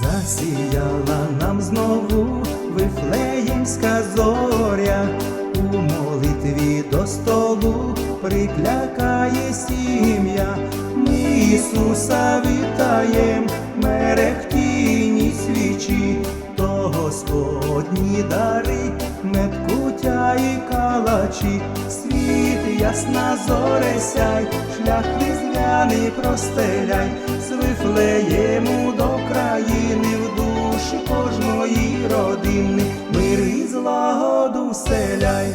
Засіяла нам знову вифлеємська зоря, у молитві до столу приклякає сім'я, ми Ісуса вітаєм, мерехтіні свічі, то Господні дари, мед кутя і калачі, світ ясна зоре сяй, шлях різдвяний простеляй, з Вифлеєму до злагоду вселяй.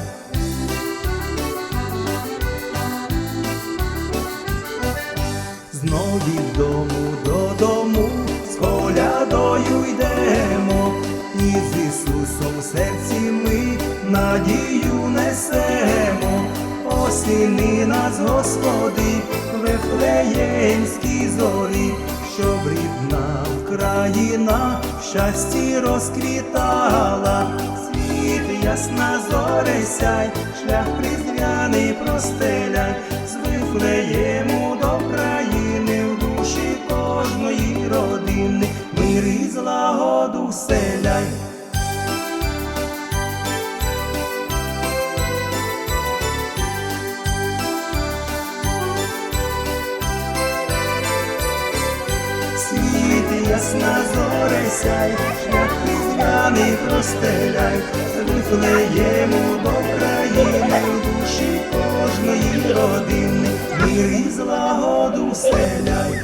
Знов від дому додому з колядою йдемо, і з Ісусом в серці ми надію несемо, осіни нас, Господи, вифлеємські зорі, щоб рідна Україна в щасті розквітала, світ ясна зоре сяй, шлях різдвяний простеляй, Вифлеєму до країни в душі кожної родини, мир і злагоду вселяй. Світ ясна зоре сяй, шлях різдвяний простеляй, Вифлеєму до країни душі кожної родини, мир і злагоду вселяй.